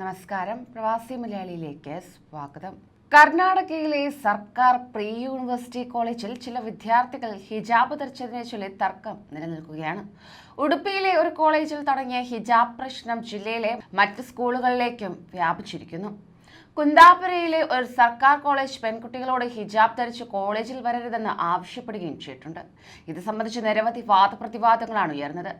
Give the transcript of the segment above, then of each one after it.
നമസ്കാരം. പ്രവാസി മലയാളിയിലേക്ക് സ്വാഗതം. കർണാടകയിലെ സർക്കാർ പ്രീ യൂണിവേഴ്സിറ്റി കോളേജിൽ ചില വിദ്യാർത്ഥികൾ ഹിജാബ് ധരിച്ചതിനെ ചൊല്ലി തർക്കം നിലനിൽക്കുകയാണ്. ഉടുപ്പിയിലെ ഒരു കോളേജിൽ തുടങ്ങിയ ഹിജാബ് പ്രശ്നം ജില്ലയിലെ മറ്റ് സ്കൂളുകളിലേക്കും വ്യാപിച്ചിരിക്കുന്നു. കുന്താപുരയിലെ ഒരു സർക്കാർ കോളേജ് പെൺകുട്ടികളോട് ഹിജാബ് ധരിച്ച് കോളേജിൽ വരരുതെന്ന് ആവശ്യപ്പെടുകയും ചെയ്തിട്ടുണ്ട്. ഇത് സംബന്ധിച്ച് നിരവധി വാദപ്രതിവാദങ്ങളാണ് ഉയർന്നത്.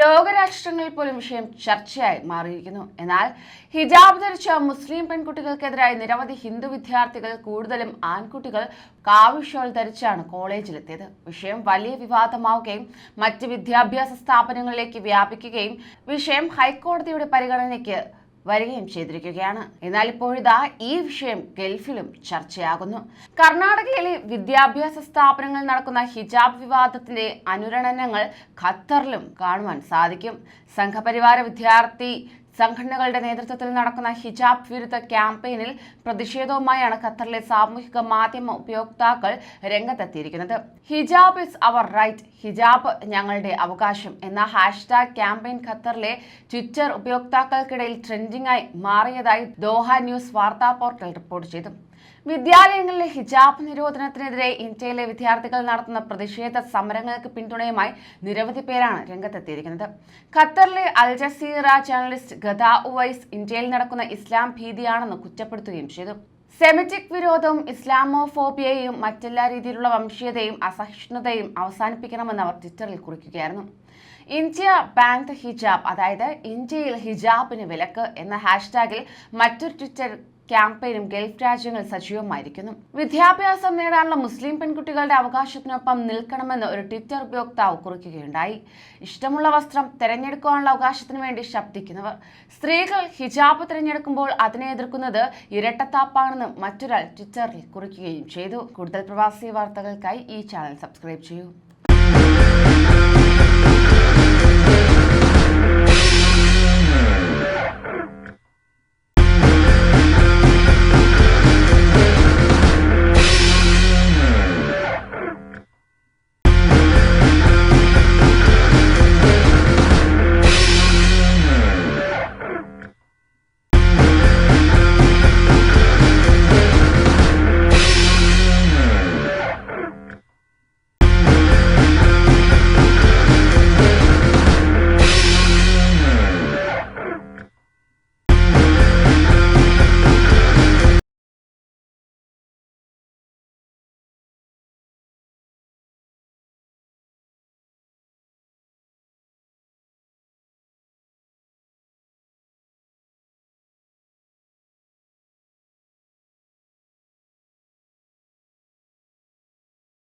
ലോകരാഷ്ട്രങ്ങളിൽ പോലും വിഷയം ചർച്ചയായി മാറിയിരിക്കുന്നു. എന്നാൽ ഹിജാബ് ധരിച്ച മുസ്ലിം പെൺകുട്ടികൾക്കെതിരായി നിരവധി ഹിന്ദു വിദ്യാർത്ഥികൾ കൂടുതലും ആൺകുട്ടികൾ കാവിഷോൾ ധരിച്ചാണ് കോളേജിലെത്തിയത്. വിഷയം വലിയ വിവാദമാവുകയും മറ്റ് വിദ്യാഭ്യാസ സ്ഥാപനങ്ങളിലേക്ക് വ്യാപിക്കുകയും വിഷയം ഹൈക്കോടതിയുടെ പരിഗണനയ്ക്ക് വരികയും ചെയ്തിരിക്കുകയാണ്. എന്നാൽ ഇപ്പോഴിതാ ഈ വിഷയം ഗൾഫിലും ചർച്ചയാകുന്നു. കർണാടകയിലെ വിദ്യാഭ്യാസ സ്ഥാപനങ്ങളിൽ നടക്കുന്ന ഹിജാബ് വിവാദത്തിന്റെ അനുരണനങ്ങൾ ഖത്തറിലും കാണുവാൻ സാധിക്കും. സംഘപരിവാര വിദ്യാർത്ഥി സംഘടനകളുടെ നേതൃത്വത്തിൽ നടക്കുന്ന ഹിജാബ് വിരുദ്ധ ക്യാമ്പയിനിൽ പ്രതിഷേധവുമായാണ് ഖത്തറിലെ സാമൂഹിക മാധ്യമ ഉപയോക്താക്കൾ രംഗത്തെത്തിയിരിക്കുന്നത്. ഹിജാബ് ഇസ് അവർ റൈറ്റ് ഹിജാബ് ഞങ്ങളുടെ അവകാശം എന്ന ഹാഷ്ടാഗ് ക്യാമ്പയിൻ ഖത്തറിലെ ട്വിറ്റർ ഉപയോക്താക്കൾക്കിടയിൽ ട്രെൻഡിംഗായി മാറിയതായി ദോഹ ന്യൂസ് വാർത്താ പോർട്ടൽ റിപ്പോർട്ട് ചെയ്തു. വിദ്യാലയങ്ങളിലെ ഹിജാബ് നിരോധനത്തിനെതിരെ ഇന്ത്യയിലെ വിദ്യാർത്ഥികൾ നടത്തുന്ന പ്രതിഷേധ സമരങ്ങൾക്ക് പിന്തുണയുമായി നിരവധി പേരാണ് രംഗത്തെത്തിയിരിക്കുന്നത്. ഖത്തറിലെ Al Jazeera journalist Ghada Oweis ഇന്ത്യയിൽ നടക്കുന്ന ഇസ്ലാം ഭീതിയാണെന്ന് കുറ്റപ്പെടുത്തുകയും ചെയ്തു. സെമിറ്റിക് വിരോധവും ഇസ്ലാമോഫോബിയയും മറ്റെല്ലാ രീതിയിലുള്ള വംശീയതയും അസഹിഷ്ണുതയും അവസാനിപ്പിക്കണമെന്ന് അവർ ട്വിറ്ററിൽ കുറിക്കുകയായിരുന്നു. ഇന്ത്യ ബാങ്ക് ദ ഹിജാബ് അതായത് ഇന്ത്യയിൽ ഹിജാബിന് വിലക്ക് എന്ന ഹാഷ്ടാഗിൽ മറ്റൊരു ട്വിറ്റർ ക്യാമ്പയിനും ഗൾഫ് രാജ്യങ്ങൾ സജീവമായിരിക്കുന്നു. വിദ്യാഭ്യാസം നേടാനുള്ള മുസ്ലിം പെൺകുട്ടികളുടെ അവകാശത്തിനൊപ്പം നിൽക്കണമെന്ന് ഒരു ട്വിറ്റർ ഉപയോക്താവ് കുറിക്കുകയുണ്ടായി. ഇഷ്ടമുള്ള വസ്ത്രം തിരഞ്ഞെടുക്കാനുള്ള അവകാശത്തിന് വേണ്ടി ശബ്ദിക്കുന്നവർ. സ്ത്രീകൾ ഹിജാബ് തിരഞ്ഞെടുക്കുമ്പോൾ അതിനെ എതിർക്കുന്നത് ഇരട്ടത്താപ്പാണെന്ന് മറ്റൊരാൾ ട്വിറ്ററിൽ കുറിക്കുകയും ചെയ്തു. കൂടുതൽ പ്രവാസി വാർത്തകൾക്കായി ഈ ചാനൽ സബ്സ്ക്രൈബ് ചെയ്യൂ.